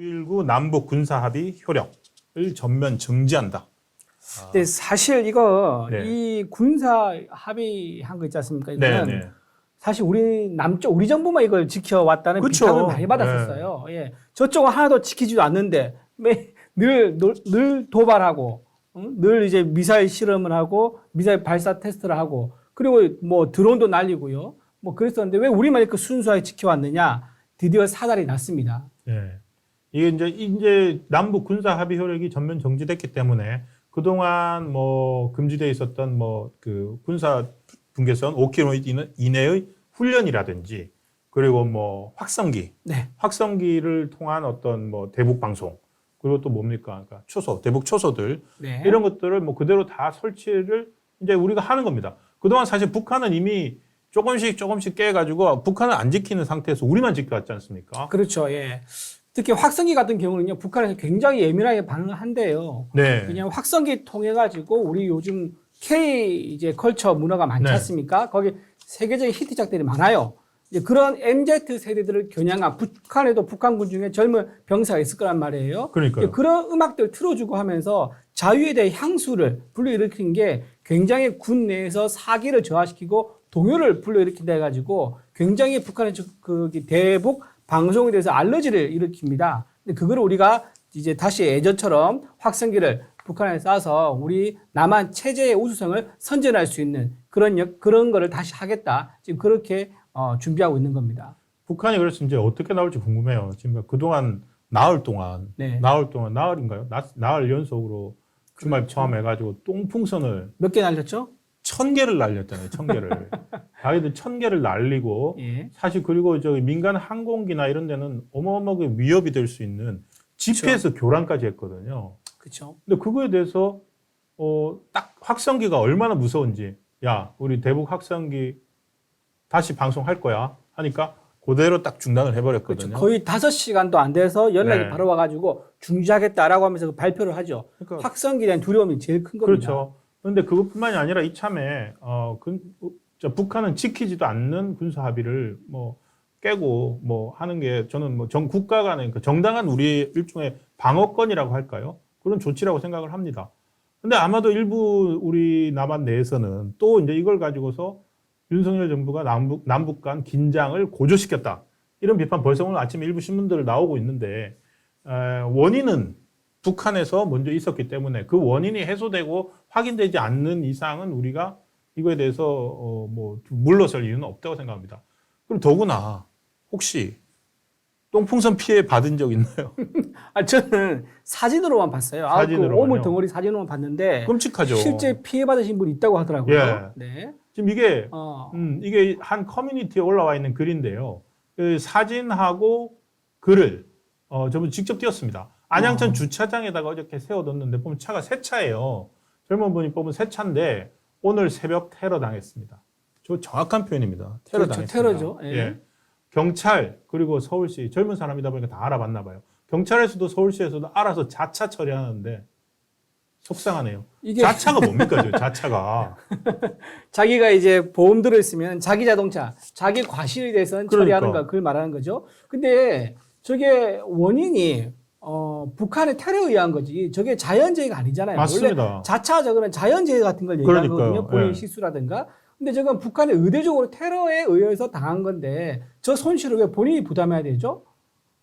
9.19 남북 군사 합의 효력을 전면 정지한다. 근데 사실 이거 네. 이 군사 합의한 거 있지 않습니까? 네, 이거는 네. 사실 우리 남쪽 우리 정부만 이걸 지켜왔다는 그쵸. 비판을 많이 받았었어요. 예, 저쪽은 하나도 지키지도 않는데 늘늘 늘, 늘 도발하고 응? 늘 이제 미사일 실험을 하고 미사일 발사 테스트를 하고 그리고 뭐 드론도 날리고요. 뭐 그랬었는데 왜 우리만 이렇게 순수하게 지켜왔느냐? 드디어 사달이 났습니다. 네. 이게 이제 이제 남북 군사 합의 효력이 전면 정지됐기 때문에 그동안 뭐 금지돼 있었던 뭐 그 군사 분계선 5km 이내의 훈련이라든지 그리고 뭐 확성기, 네, 확성기를 통한 어떤 뭐 대북 방송 그리고 또 뭡니까? 그러니까 초소, 대북 초소들 네. 이런 것들을 뭐 그대로 다 설치를 이제 우리가 하는 겁니다. 그동안 사실 북한은 이미 조금씩 조금씩 깨가지고 북한은 안 지키는 상태에서 우리만 지켜왔지 않습니까? 그렇죠. 예. 특히 확성기 같은 경우는요, 북한에서 굉장히 예민하게 반응을 한대요. 네. 그냥 확성기 통해 가지고 우리 요즘 K 이제 컬처 문화가 많지 네. 않습니까? 거기 세계적인 히트작들이 많아요. 이제 그런 MZ 세대들을 겨냥한 북한에도 북한군 중에 젊은 병사가 있을 거란 말이에요. 그러니까요. 이제 그런 음악들 틀어주고 하면서 자유에 대해 향수를 불러일으킨 게 굉장히 군 내에서 사기를 저하시키고 동요를 불러일으킨다 해가지고 굉장히 북한의 저- 그 대북 방송에 대해서 알러지를 일으킵니다. 근데 그거를 우리가 이제 다시 예전처럼 확성기를 북한에 쏴서 우리 남한 체제의 우수성을 선전할 수 있는 그런 역, 그런 거를 다시 하겠다. 지금 그렇게 어, 준비하고 있는 겁니다. 북한이 그래서 이제 어떻게 나올지 궁금해요. 지금 그동안 나흘 동안, 네. 나흘 동안, 나흘인가요? 나, 나흘 연속으로 주말 그렇죠. 포함해 가지고 똥풍선을 몇 개 날렸죠? 천 개를 날렸잖아요. 천 개를. 자기들 천 개를 날리고 예. 사실 그리고 저기 민간 항공기나 이런 데는 어마어마하게 위협이 될 수 있는 GPS 교란까지 했거든요. 그렇죠. 근데 그거에 대해서 어, 딱 확성기가 얼마나 무서운지 야 우리 대북 확성기 다시 방송할 거야 하니까 그대로 딱 중단을 그렇죠. 해버렸거든요. 거의 다섯 시간도 안 돼서 연락이 네. 바로 와가지고 중지하겠다라고 하면서 그 발표를 하죠. 그러니까 확성기에 대한 두려움이 제일 큰 겁니다. 그렇죠. 그런데 그것뿐만이 아니라 이참에 어, 그, 저 북한은 지키지도 않는 군사 합의를 뭐 깨고 뭐 하는 게 저는 뭐정 국가 간의 그 정당한 우리 일종의 방어권이라고 할까요? 그런 조치라고 생각을 합니다. 근데 아마도 일부 우리 남한 내에서는 또 이제 이걸 가지고서 윤석열 정부가 남북 남북 간 긴장을 고조시켰다. 이런 비판 벌써 오늘 아침에 일부 신문들 나오고 있는데 에, 원인은 북한에서 먼저 있었기 때문에 그 원인이 해소되고 확인되지 않는 이상은 우리가 이거에 대해서 어, 뭐 물러설 이유는 없다고 생각합니다. 그럼 더구나 혹시 똥풍선 피해 받은 적 있나요? 아 저는 사진으로만 봤어요. 아, 그? 오물 덩어리 사진으로만 봤는데 끔찍하죠. 실제 피해 받으신 분이 있다고 하더라고요. 예. 네. 지금 이게 어. 음, 이게 한 커뮤니티에 올라와 있는 글인데요. 그 사진하고 글을 어, 저분 직접 띄웠습니다. 안양천 어. 주차장에다가 어저께 세워뒀는데 보면 차가 새 차예요. 젊은 분이 뽑은 새 차인데 오늘 새벽 테러 당했습니다. 저 정확한 표현입니다. 테러 그렇죠, 당했습니다. 테러죠. 예. 경찰 그리고 서울시 젊은 사람이다 보니까 다 알아봤나 봐요. 경찰에서도 서울시에서도 알아서 자차 처리하는데 속상하네요. 이게 자차가 뭡니까, 저 자차가? 자기가 이제 보험 들어있으면 자기 자동차, 자기 과실에 대해서는 그러니까. 처리하는 거, 그걸 말하는 거죠. 근데 저게 원인이 어, 북한의 테러에 의한 거지. 저게 자연재해가 아니잖아요. 원래 맞습니다. 자차 저거는 자연재해 같은 걸 얘기하거든요. 그러니까요. 본인 예. 실수라든가. 근데 저건 북한이 의대적으로 테러에 의해서 당한 건데 저 손실을 왜 본인이 부담해야 되죠?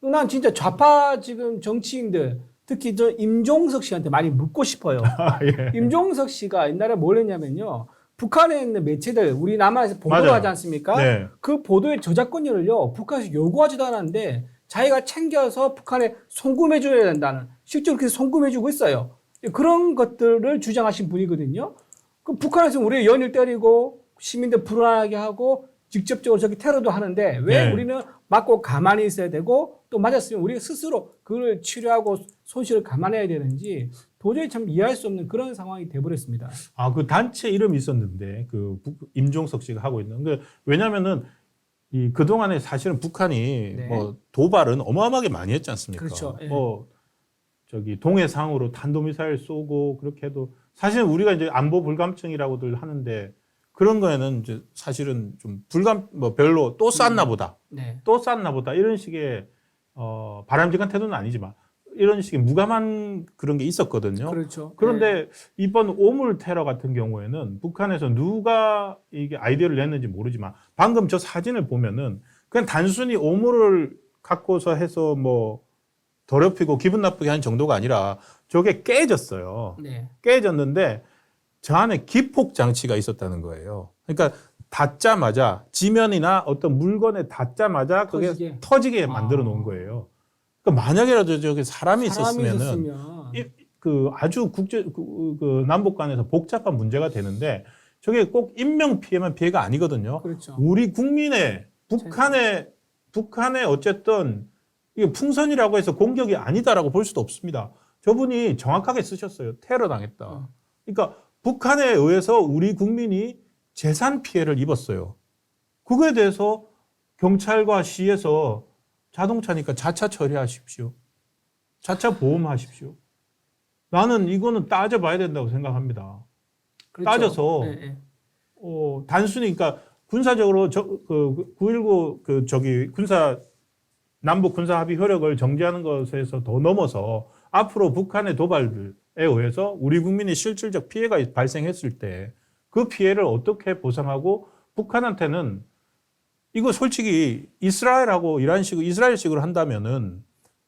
난 진짜 좌파 지금 정치인들 특히 저 임종석 씨한테 많이 묻고 싶어요. 아, 예. 임종석 씨가 옛날에 뭘 했냐면요. 북한에 있는 매체들 우리 남한에서 보도를 맞아요. 하지 않습니까? 네. 그 보도의 저작권료를요 북한에서 요구하지도 않았는데 자기가 챙겨서 북한에 송금해 줘야 된다는 실제로 그렇게 송금해 주고 있어요. 그런 것들을 주장하신 분이거든요. 그 북한에서 우리 연일 때리고 시민들 불안하게 하고 직접적으로 저기 테러도 하는데 왜 네. 우리는 맞고 가만히 있어야 되고 또 맞았으면 우리가 스스로 그걸 치료하고 손실을 감안해야 되는지 도저히 참 이해할 수 없는 그런 상황이 돼버렸습니다. 아, 그 단체 이름이 있었는데, 그, 북- 임종석 씨가 하고 있는. 그, 왜냐면은, 이, 그동안에 사실은 북한이 네. 뭐, 도발은 어마어마하게 많이 했지 않습니까? 그렇죠. 예. 뭐, 저기, 동해상으로 탄도미사일 쏘고, 그렇게 해도, 사실은 우리가 이제 안보 불감증이라고들 하는데, 그런 거에는 이제 사실은 좀 불감, 뭐, 별로 또 쐈나 보다. 네. 또 쐈나 보다. 이런 식의 어, 바람직한 태도는 아니지만 이런 식의 무감한 그런 게 있었거든요. 그렇죠. 그런데 이번 오물 테러 같은 경우에는 북한에서 누가 이게 아이디어를 냈는지 모르지만 방금 저 사진을 보면은 그냥 단순히 오물을 갖고서 해서 뭐 더럽히고 기분 나쁘게 한 정도가 아니라 저게 깨졌어요. 네. 네. 깨졌는데 저 안에 기폭 장치가 있었다는 거예요. 그러니까 닿자마자 지면이나 어떤 물건에 닿자마자 그게 터지게. 터지게 만들어 놓은 아. 거예요. 그러니까 만약에라도 저기 사람이 사람이 있었으면은 이- 그 아주 국제 그, 그 남북 간에서 복잡한 문제가 되는데 저게 꼭 인명 피해만 피해가 아니거든요. 그렇죠. 우리 국민의 북한의 북한의 어쨌든 이게 풍선이라고 해서 공격이 아니다라고 볼 수도 없습니다. 저분이 정확하게 쓰셨어요. 테러 당했다. 어. 그러니까 북한에 의해서 우리 국민이 재산 피해를 입었어요. 그거에 대해서 경찰과 시에서 자동차니까 자차 처리하십시오. 자차 보험하십시오. 나는 이거는 따져봐야 된다고 생각합니다. 그렇죠. 따져서 네, 네. 어, 단순히 그러니까 군사적으로 저9.19 그 저기 군사 남북 군사 합의 효력을 정지하는 것에서 더 넘어서 앞으로 북한의 도발들에 의해서 우리 국민이 실질적 피해가 발생했을 때 그 피해를 어떻게 보상하고 북한한테는 이거 솔직히 이스라엘하고 이란식 이스라엘식으로 한다면은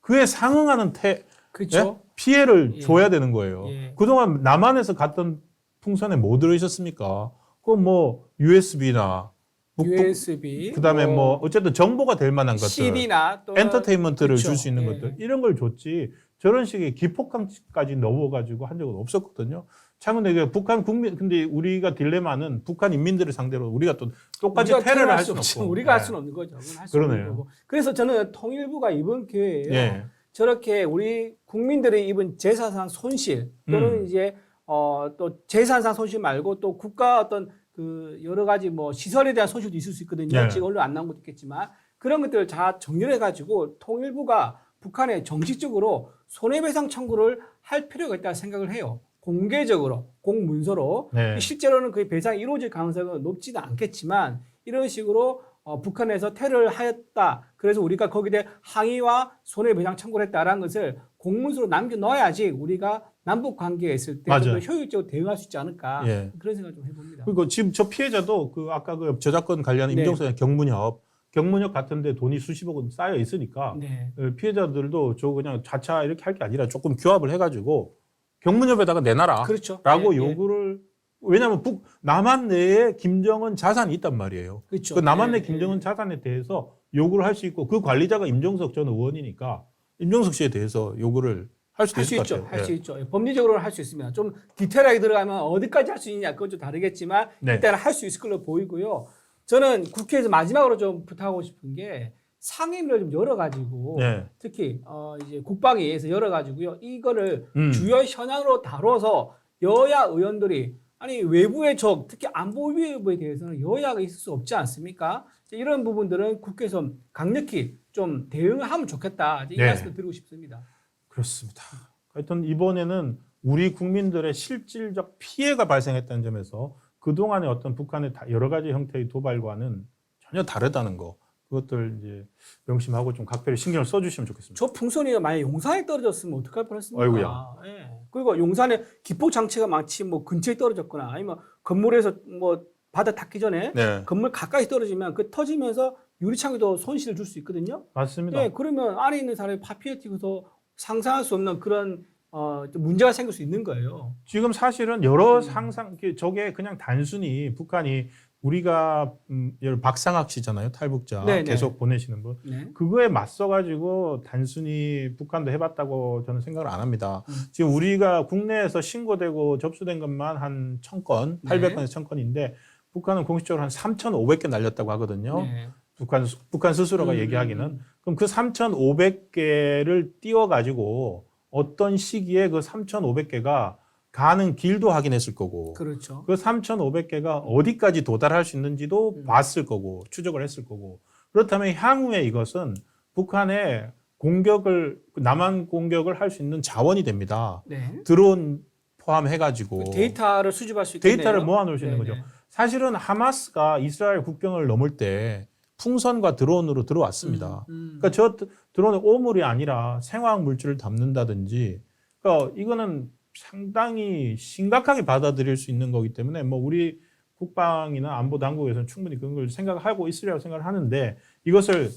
그에 상응하는 태, 그렇죠. 예? 피해를 예. 줘야 되는 거예요. 예. 그동안 남한에서 갔던 풍선에 뭐 들어있었습니까? 그뭐 USB나 USB, 그다음에 뭐 어쨌든 정보가 될 만한 것들, CD나 또 엔터테인먼트를. 줄 수 있는 예. 것들 이런 걸 줬지 저런 식의 기폭감까지 넣어가지고 한 적은 없었거든요. 그 북한 국민 근데 우리가 딜레마는 북한 인민들을 상대로 우리가 또 똑같이 우리가 테러를 할 수. 없고 우리가 할 네. 수는 없는 거죠. 그건 할수 없는. 거고. 그래서 저는 통일부가 이번 기회에 예. 저렇게 우리 국민들이 입은 재산상 손실 또는 음. 이제 어, 또 재산상 손실 말고 또 국가 어떤 그 여러 가지 뭐 시설에 대한 손실도 있을 수 있거든요. 예. 지금 언론 안 나온 것도 있겠지만 그런 것들을 다 정리해 가지고 통일부가 북한에 정식적으로 손해배상 청구를 할 필요가 있다고 생각을 해요. 공개적으로 공문서로 네. 실제로는 그 배상이 이루어질 가능성은 높지는 않겠지만 이런 식으로 어, 북한에서 테러를 하였다. 그래서 우리가 거기에 대해 항의와 손해배상 청구를 했다라는 것을 공문서로 남겨 넣어야지 우리가 남북 관계에 있을 때 좀더 맞아요. 효율적으로 대응할 수 있지 않을까 예. 그런 생각 좀 해봅니다. 그리고 지금 저 피해자도 그 아까 그 저작권 관련 네. 임종석 경문협 경문협 같은데 돈이 수십억 원 쌓여 있으니까 네. 어, 피해자들도 저 그냥 자차 이렇게 할 게 아니라 조금 규합을 해가지고 경문협에다가 내놔라. 그렇죠. 라고 예, 예. 요구를 왜냐하면 북 남한 내에 김정은 자산이 있단 말이에요. 그렇죠. 그 남한 내 예, 김정은 자산에 대해서 요구를 할 수 있고 그 관리자가 임종석 전 의원이니까 임종석 씨에 대해서 요구를 할 수도 할 수 있을 있죠. 같아요. 할수 예. 있죠. 법리적으로는 할 수 있습니다. 좀 디테일하게 들어가면 어디까지 할 수 있냐 그건 좀 다르겠지만 네. 일단 할수 있을 걸로 보이고요. 저는 국회에서 마지막으로 좀 부탁하고 싶은 게 상임위를 좀 열어가지고 네. 특히 어 이제 국방위에서 열어가지고요 이거를 음. 주요 현안으로 다뤄서 여야 의원들이 아니 외부의 적 특히 안보 위협에 대해서는 여야가 있을 수 없지 않습니까? 이런 부분들은 국회에서 강력히 좀 대응하면 좋겠다 이제 이 네. 말씀을 드리고 싶습니다. 그렇습니다. 하여튼 이번에는 우리 국민들의 실질적 피해가 발생했다는 점에서 그동안의 어떤 북한의 다- 여러 가지 형태의 도발과는 전혀 다르다는 거 그것들 이제 명심하고 좀 각별히 신경을 써주시면 좋겠습니다. 저 풍선이 만약 용산에 떨어졌으면 어떡할 뻔했습니까? 아이고야. 예. 그리고 용산에 기폭 장치가 마치 뭐 근처에 떨어졌거나 아니면 건물에서 뭐 바다 닿기 전에 네, 건물 가까이 떨어지면 그 터지면서 유리창에도 손실을 줄 수 있거든요. 맞습니다. 예, 그러면 안에 있는 사람이 파피에 튀고서 상상할 수 없는 그런 어, 좀 문제가 생길 수 있는 거예요. 지금 사실은 여러 상상 이게 저게 그냥 단순히 북한이 우리가 음, 예를 박상학 씨잖아요 탈북자 네, 네. 계속 보내시는 분 네. 그거에 맞서 가지고 단순히 북한도 해봤다고 저는 생각을 안 합니다. 음. 지금 우리가 국내에서 신고되고 접수된 것만 한 천 건, 네. 800건에서 천 건인데 북한은 공식적으로 한 3,500개 날렸다고 하거든요. 네. 북한 스- 북한 스스로가 음, 얘기하기는 음. 그럼 그 3,500개를 띄워 가지고 어떤 시기에 그 3,500개가 가는 길도 확인했을 거고 그렇죠. 그 3,500개가 어디까지 도달할 수 있는지도 음. 봤을 거고 추적을 했을 거고 그렇다면 향후에 이것은 북한의 공격을 남한 공격을 할 수 있는 자원이 됩니다. 네. 드론 포함해가지고 그 데이터를 수집할 수 있겠네요. 데이터를 모아놓을 수 있는 네, 거죠. 네. 사실은 하마스가 이스라엘 국경을 넘을 때 풍선과 드론으로 들어왔습니다. 음. 그러니까 저 드- 드론의 오물이 아니라 생화학 물질을 담는다든지, 그러니까 이거는 상당히 심각하게 받아들일 수 있는 거기 때문에 뭐 우리 국방이나 안보 당국에서는 충분히 그런 걸 생각하고 있으리라고 생각을 하는데 이것을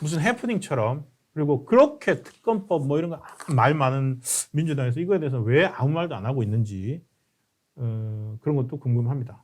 무슨 해프닝처럼 그리고 그렇게 특검법 뭐 이런 거 말 많은 민주당에서 이거에 대해서 왜 아무 말도 안 하고 있는지 어, 그런 것도 궁금합니다.